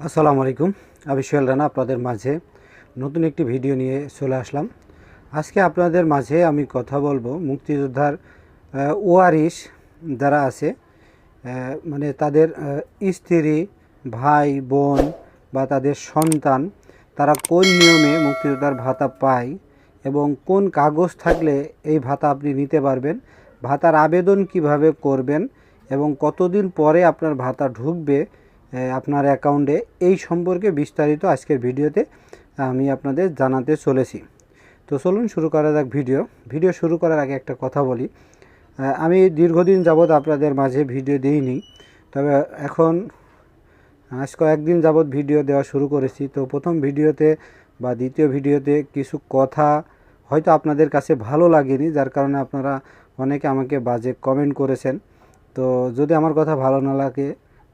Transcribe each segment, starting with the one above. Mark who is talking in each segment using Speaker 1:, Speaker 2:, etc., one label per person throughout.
Speaker 1: আসসালামু আলাইকুম। আমি সোহেল রানা আপনাদের মাঝে নতুন একটি ভিডিও নিয়ে চলে আসলাম। আজকে আপনাদের মাঝে আমি কথা বলব মুক্তিযোদ্ধার আহ, ওয়ারিশ যারা আছে মানে তাদের স্ত্রী ভাই বোন বা তাদের সন্তান তারা কোন নিয়মে মুক্তিযোদ্ধার ভাতা পায় এবং কোন কাগজ থাকলে এই ভাতা আপনি নিতে পারবেন ভাতার আবেদন কীভাবে করবেন এবং কতদিন পরে আপনার ভাতা ঢুকবে আপনার অ্যাকাউন্টে এই সম্পর্কে বিস্তারিত আজকের ভিডিওতে আমি আপনাদের জানাতে চলেছি। তো চলুন শুরু করা যাক ভিডিও। ভিডিও শুরু করার আগে একটা কথা বলি। আমি দীর্ঘদিন যাবৎ আপনাদের মাঝে ভিডিও দিইনি, তবে এখন আজ কয়েকদিন যাবৎ ভিডিও দেওয়া শুরু করেছি। তো প্রথম ভিডিওতে বা দ্বিতীয় ভিডিওতে কিছু কথা হয়তো আপনাদের কাছে ভালো লাগেনি, যার কারণে আপনারা অনেকে আমাকে বাজে কমেন্ট করেছেন। তো যদি আমার কথা ভালো না লাগে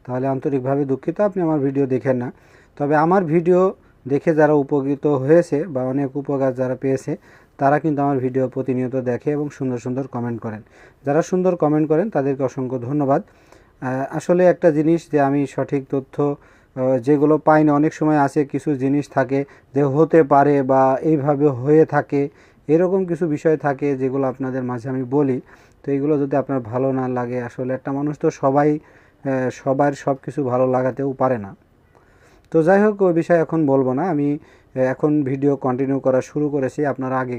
Speaker 1: তাহলে আন্তরিকভাবে দুঃখিত, আপনি আমার ভিডিও দেখেন না। তবে আমার ভিডিও দেখে যারা উপকৃত হয়েছে বা অনেক উপকার যারা পেয়েছে, তারা কিন্তু আমার ভিডিও প্রতিনিয়ত দেখে এবং সুন্দর সুন্দর কমেন্ট করেন। যারা সুন্দর কমেন্ট করেন, তাদেরকে অসংখ্য ধন্যবাদ। আসলে একটা জিনিস যে আমি সঠিক তথ্য যেগুলো পাই না অনেক সময় আছে কিছু জিনিস থাকে যে হতে পারে বা এইভাবে হয়ে থাকে, এরকম কিছু বিষয় থাকে যেগুলো আপনাদের মাঝে আমি বলি। তো এগুলো যদি আপনার ভালো না লাগে, আসলে একটা মানুষ তো সবাই সবার সব কিছু ভালো লাগাতেও পারে না। তো যাই হোক, ওই বিষয়ে এখন বলব না। আমি এখন ভিডিও কন্টিনিউ করা শুরু করেছি। আপনারা আগে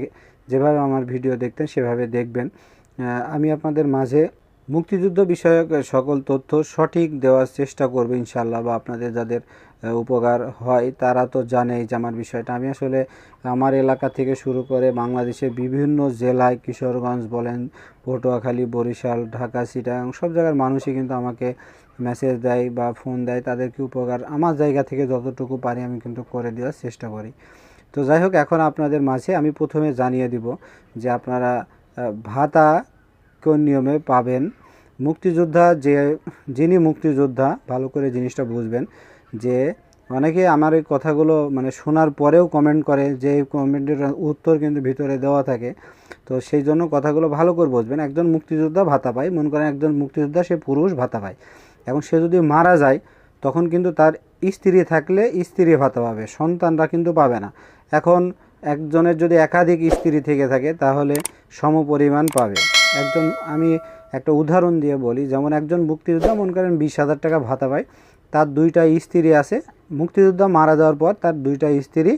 Speaker 1: যেভাবে আমার ভিডিও দেখতেন, সেভাবে দেখবেন। আমি আপনাদের মাঝে মুক্তিযুদ্ধ বিষয়ক সকল তথ্য সঠিক দেওয়ার চেষ্টা করব ইনশাল্লাহ বা আপনাদের, যাদের উপকার হয়, তারা তো জানেই যে আমার বিষয়টা। আমি আসলে আমার এলাকা থেকে শুরু করে বাংলাদেশের বিভিন্ন জেলায় কিশোরগঞ্জ বলেন, পটুয়াখালী, বরিশাল, ঢাকা সিটাং সব জায়গার মানুষই কিন্তু আমাকে মেসেজ দেয় বা ফোন দেয়, তাদেরকে উপকার আমার জায়গা থেকে যতটুকু পারি আমি কিন্তু করে দেওয়ার চেষ্টা করি। তো যাই হোক, এখন আপনাদের মাঝে আমি প্রথমে জানিয়ে দিব যে আপনারা ভাতা কোন নিয়মে পাবেন? মুক্তিযোদ্ধা যে, যিনি মুক্তিযোদ্ধা, ভালো করে জিনিসটা বুঝবেন যে অনেকে আমার এই কথাগুলো মানে শোনার পরেও কমেন্ট করে যে এই কমেন্টের উত্তর কিন্তু ভিতরে দেওয়া থাকে। তো সেই জন্য কথাগুলো ভালো করে বুঝবেন। একজন মুক্তিযোদ্ধা ভাতা পায়, মনে করেন একজন মুক্তিযোদ্ধা সে পুরুষ ভাতা পায়। এবং সে যদি মারা যায়, তখন কিন্তু তার স্ত্রী থাকলে স্ত্রী ভাতা পাবে, সন্তানরা কিন্তু পাবে না। এখন একজনের যদি একাধিক স্ত্রী থেকে থাকে, তাহলে সমপরিমাণ পাবে। একজন, আমি একটা উদাহরণ দিয়ে বলি, যেমন একজন মুক্তিযোদ্ধা মনে করেন বিশ হাজার টাকা ভাতা পায় তার দুইটা স্ত্রী আছে। মুক্তিযোদ্ধা মারা যাওয়ার পর তার দুইটা স্ত্রী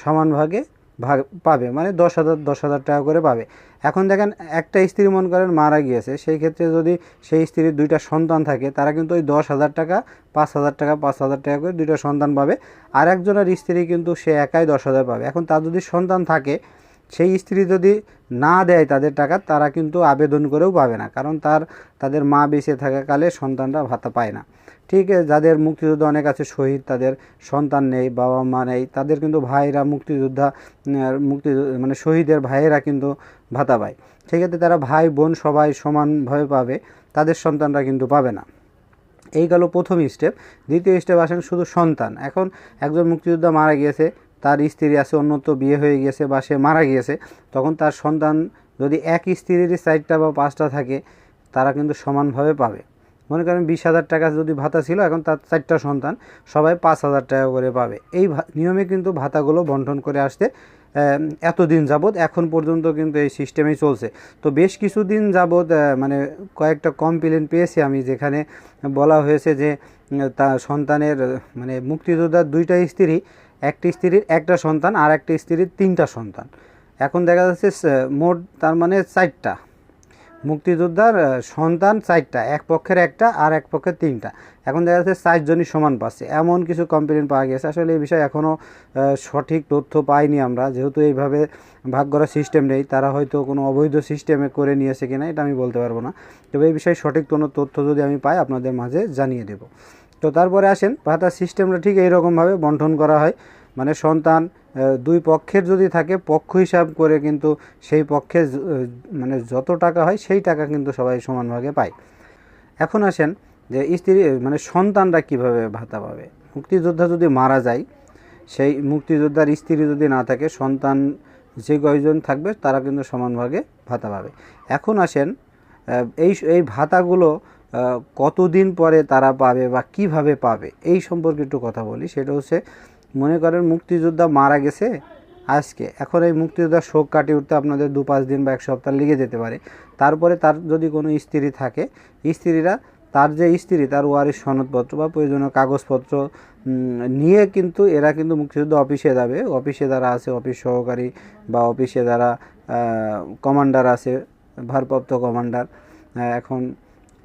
Speaker 1: সমান ভাগে ভাগ পাবে মানে দশ হাজার দশ হাজার টাকা করে পাবে। এখন দেখেন একটা স্ত্রী মনে করেন মারা গিয়েছে, সেই ক্ষেত্রে যদি সেই স্ত্রীর দুইটা সন্তান থাকে, তারা কিন্তু ওই দশ হাজার টাকা, পাঁচ হাজার টাকা, পাঁচ হাজার টাকা করে দুইটা সন্তান পাবে। আর একজনের স্ত্রী কিন্তু সে একাই দশ হাজার পাবে। এখন তার যদি সন্তান থাকে সেই স্ত্রী যদি না দেয় তাদের টাকা, তারা কিন্তু আবেদন করেও পাবে না। কারণ তার, তাদের মা বেঁচে থাকাকালে সন্তানরা ভাতা পায় না। ঠিক যাদের মুক্তিযুদ্ধ অনেক আছে, শহীদ তাদের সন্তান নেই, বাবা মা নেই, তাদের কিন্তু ভাইরা মুক্তিযোদ্ধা মুক্তি মানে শহীদের ভাইয়েরা কিন্তু ভাতা পায়। সেক্ষেত্রে তারা ভাই বোন সবাই সমানভাবে পাবে, তাদের সন্তানরা কিন্তু পাবে না। এই গেল প্রথম স্টেপ দ্বিতীয় স্টেপ আসেন শুধু সন্তান। এখন একজন মুক্তিযোদ্ধা মারা গিয়েছে তার স্ত্রী আছে অন্যত্র বিয়ে হয়ে গিয়েছে বা সে মারা গিয়েছে, তখন তার সন্তান যদি এক স্ত্রীর চারটা বা পাঁচটা থাকে, তারা কিন্তু সমানভাবে পাবে। মনে করেন বিশ হাজার টাকা যদি ভাতা ছিল, এখন তার চারটা সন্তান, সবাই পাঁচ হাজার টাকা করে পাবে। এই নিয়মে কিন্তু ভাতাগুলো বন্টন করে আসতে এতদিন যাবৎ এখন পর্যন্ত কিন্তু এই সিস্টেমেই চলছে। তো বেশ কিছুদিন যাবৎ মানে কয়েকটা কমপ্লেন পেয়েছি আমি, যেখানে বলা হয়েছে যে তা সন্তানের মানে মুক্তিযোদ্ধার দুইটা স্ত্রী একটি স্ত্রীর একটা সন্তান আর একটা স্ত্রীর তিনটা সন্তান। এখন দেখা যাচ্ছে মোট তার মানে চারটা। মুক্তিযোদ্ধার সন্তান চারটা, এক পক্ষের একটা আর এক পক্ষের তিনটা। এখন দেখা যাচ্ছে চারজনই সমান পাচ্ছে। এমন কিছু কমপ্লেন পাওয়া গেছে। আসলে এই বিষয়ে এখনও সঠিক তথ্য পাইনি আমরা। যেহেতু এইভাবে ভাগ করার সিস্টেম নেই, তারা হয়তো কোনো অবৈধ সিস্টেমে করে নিয়েছে কিনা, এটা আমি বলতে পারব না। তবে এই বিষয়ে সঠিক কোনো তথ্য যদি আমি পাই, আপনাদের মাঝে জানিয়ে দেব। তো তারপরে আসেন ভাতার সিস্টেমটা ঠিক এইরকমভাবে বন্টন করা হয়। মানে সন্তান দুই পক্ষের যদি থাকে, পক্ষ হিসাব করে কিন্তু সেই পক্ষে মানে যত টাকা হয় সেই টাকা কিন্তু সবাই সমান ভাগে পায়। এখন আসেন যে স্ত্রী মানে সন্তানরা কীভাবে ভাতা পাবে? মুক্তিযোদ্ধা যদি মারা যায়, সেই মুক্তিযোদ্ধার স্ত্রী যদি না থাকে, সন্তান যে কয়জন থাকবে তারা কিন্তু সমান ভাগে ভাতা পাবে। এখন আসেন এই এই ভাতাগুলো কতদিন পরে তারা পাবে বা কীভাবে পাবে? এই সম্পর্কে একটু কথা বলি। সেটা হচ্ছে, মনে করেন মুক্তিযোদ্ধা মারা গেছে আজকে। এখন এই মুক্তিযোদ্ধার শোক কাটিয়ে উঠতে আপনাদের দু পাঁচ দিন বা এক সপ্তাহ লেগে যেতে পারে। তারপরে তার যদি কোনো স্ত্রী থাকে, স্ত্রীরা তার যে স্ত্রী, তার ওয়ারিশ সনদপত্র বা প্রয়োজনীয় কাগজপত্র নিয়ে কিন্তু এরা কিন্তু মুক্তিযুদ্ধ অফিসে যাবে। অফিসে যারা আছে, অফিস সহকারী বা অফিসে যারা কমান্ডার আছে, ভারপ্রাপ্ত কমান্ডার এখন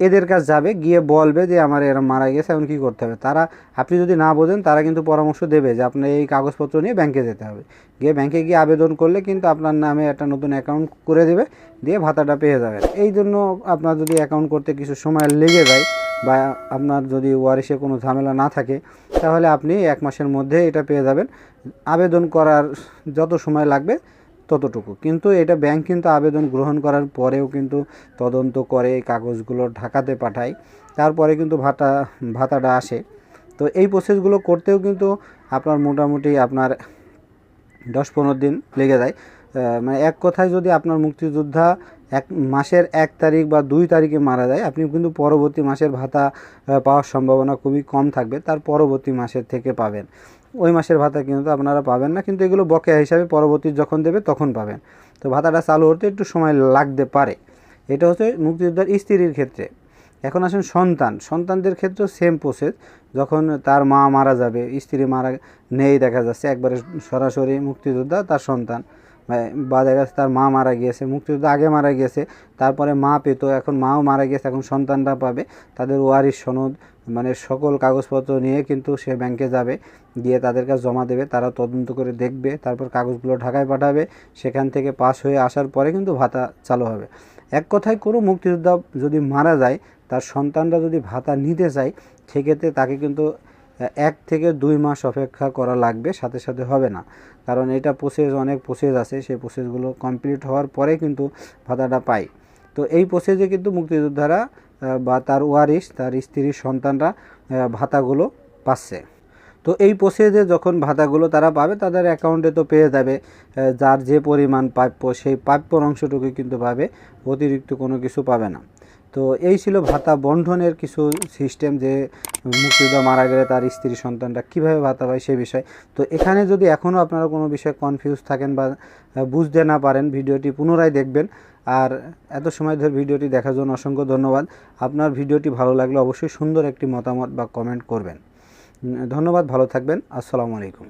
Speaker 1: এদের কাছে যাবে, গিয়ে বলবে যে আমার এরা মারা গেছে, এখন কী করতে হবে? তারা, আপনি যদি না বোঝেন, তারা কিন্তু পরামর্শ দেবে যে আপনার এই কাগজপত্র নিয়ে ব্যাংকে যেতে হবে। গিয়ে ব্যাংকে গিয়ে আবেদন করলে কিন্তু আপনার নামে একটা নতুন অ্যাকাউন্ট করে দেবে, দিয়ে ভাতাটা পেয়ে যাবেন। এই জন্য আপনার যদি অ্যাকাউন্ট করতে কিছু সময় লেগে যায় বা আপনার যদি ওয়ারিশে কোনো ঝামেলা না থাকে, তাহলে আপনি এক মাসের মধ্যে এটা পেয়ে যাবেন। আবেদন করার যত সময় লাগবে ততটুকু। কিন্তু এটা ব্যাংক কিন্তু আবেদন গ্রহণ করার পরেও কিন্তু তদন্ত করে কাগজগুলো ঢাকাতে পাঠায়। তারপরে কিন্তু ভাতা ভাতাটা আসে। তো এই প্রসেসগুলো করতেও কিন্তু আপনার মোটামুটি আপনার দশ পনেরো দিন লেগে যায়। মানে এক কথায় যদি আপনার মুক্তিযোদ্ধা এক মাসের এক তারিখ বা দুই তারিখে মারা যায়, আপনি কিন্তু পরবর্তী মাসের ভাতা পাওয়ার সম্ভাবনা খুবই কম থাকবে। তার পরবর্তী মাসের থেকে পাবেন। ওই মাসের ভাতা কিন্তু আপনারা পাবেন না, কিন্তু এগুলো বকেয়া হিসাবে পরবর্তী যখন দেবে তখন পাবেন। তো ভাতাটা চালু হতে একটু সময় লাগতে পারে। এটা হচ্ছে মুক্তিযোদ্ধার স্ত্রীর ক্ষেত্রে। এখন আসেন সন্তান। সন্তানদের ক্ষেত্রেও সেম প্রসেস যখন তার মা মারা যাবে, স্ত্রী মারা নেই, দেখা যাচ্ছে একবারে সরাসরি মুক্তিযোদ্ধা, তার সন্তান। বা- বা দেখা যাচ্ছে তার মা মারা গিয়েছে, মুক্তিযোদ্ধা আগে মারা গিয়েছে, তারপরে মা পেতো, এখন মাও মারা গিয়েছে, এখন সন্তানরা পাবে। তাদের ওয়ারিশ, সনদ মানে সকল কাগজপত্র নিয়ে কিন্তু সে ব্যাংকে যাবে, গিয়ে তাদের কাছে জমা দেবে, তারা তদন্ত করে দেখবে, তারপর কাগজগুলো ঢাকায় পাঠাবে, সেখান থেকে পাস হয়ে আসার পরে কিন্তু ভাতা চালু হবে। এক কথায় কোনো মুক্তিযোদ্ধা যদি মারা যায়, তার সন্তানরা যদি ভাতা নিতে চায়, সেক্ষেত্রে তাকে কিন্তু এক থেকে দুই মাস অপেক্ষা করা লাগবে, সাথে সাথে হবে না। কারণ এটা প্রসেস অনেক প্রসেস আছে, সেই প্রসেসগুলো কমপ্লিট হওয়ার পরে কিন্তু ভাতাটা পায় তো এই প্রসেসে কিন্তু মুক্তিযোদ্ধারা বা তার ওয়ারিশ, তার স্ত্রীর সন্তানরা ভাতাগুলো পাচ্ছে। তো এই প্রসেসে যখন ভাতাগুলো তারা পাবে, তাদের অ্যাকাউন্টে তো পেয়ে যাবে যার যে পরিমাণ প্রাপ্য, সেই প্রাপ্যর অংশটুকু কিন্তু পাবে অতিরিক্ত কোনো কিছু পাবে না। তো এই ছিল ভাতা বন্ধনের কিছু সিস্টেম যে মুক্তিযোদ্ধা মারা গেলে তার স্ত্রী সন্তানরা কীভাবে ভাতা পায় সে বিষয়। তো এখানে যদি এখনও আপনারা কোনো বিষয়ে কনফিউজ থাকেন বা বুঝতে না পারেন, ভিডিওটি পুনরায় দেখবেন। আর এত সময় ধরে ভিডিওটি দেখার জন্য অসংখ্য ধন্যবাদ। আপনার ভিডিওটি ভালো লাগলে অবশ্যই সুন্দর একটি মতামত বা কমেন্ট করবেন। ধন্যবাদ, ভালো থাকবেন। আসসালামু আলাইকুম।